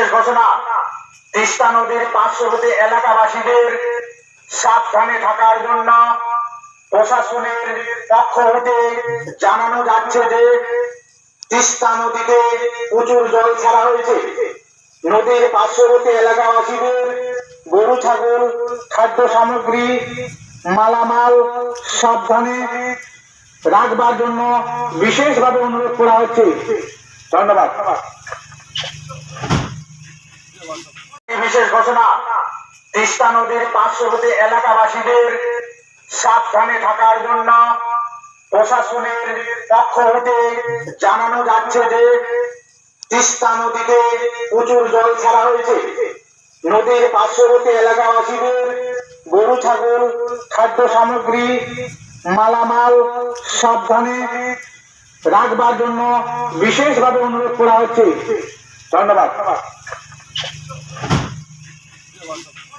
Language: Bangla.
বিশেষ ঘোষণা। তিস্তা নদীর পার্শ্ববর্তী এলাকাবাসীদের সাবধানে থাকার জন্য প্রশাসনের পক্ষ হতে জানানো যাচ্ছে যে, তিস্তা নদীতে প্রচুর জল ছাড়া হয়েছে। নদীর পার্শ্ববর্তী এলাকাবাসীদের গরু, ছাগল, খাদ্য সামগ্রী, মালামাল সাবধানে রাখবার জন্য বিশেষভাবে অনুরোধ করা হচ্ছে। ধন্যবাদ। বিশেষ ঘোষণা, তিস্তা নদীর পার্শ্ববর্তী এলাকাবাসীদের সাবধানে থাকার জন্য প্রশাসনের পক্ষ হতে জানানো যাচ্ছে যে তিস্তা নদীতে প্রচুর জল ছাড়া হয়েছে। নদীর পার্শ্ববর্তী এলাকাবাসীদের গরু, ছাগল, খাদ্য সামগ্রী, মালামাল সাবধানে রাখবার জন্য বিশেষভাবে অনুরোধ করা হচ্ছে। ধন্যবাদ। সম্ভব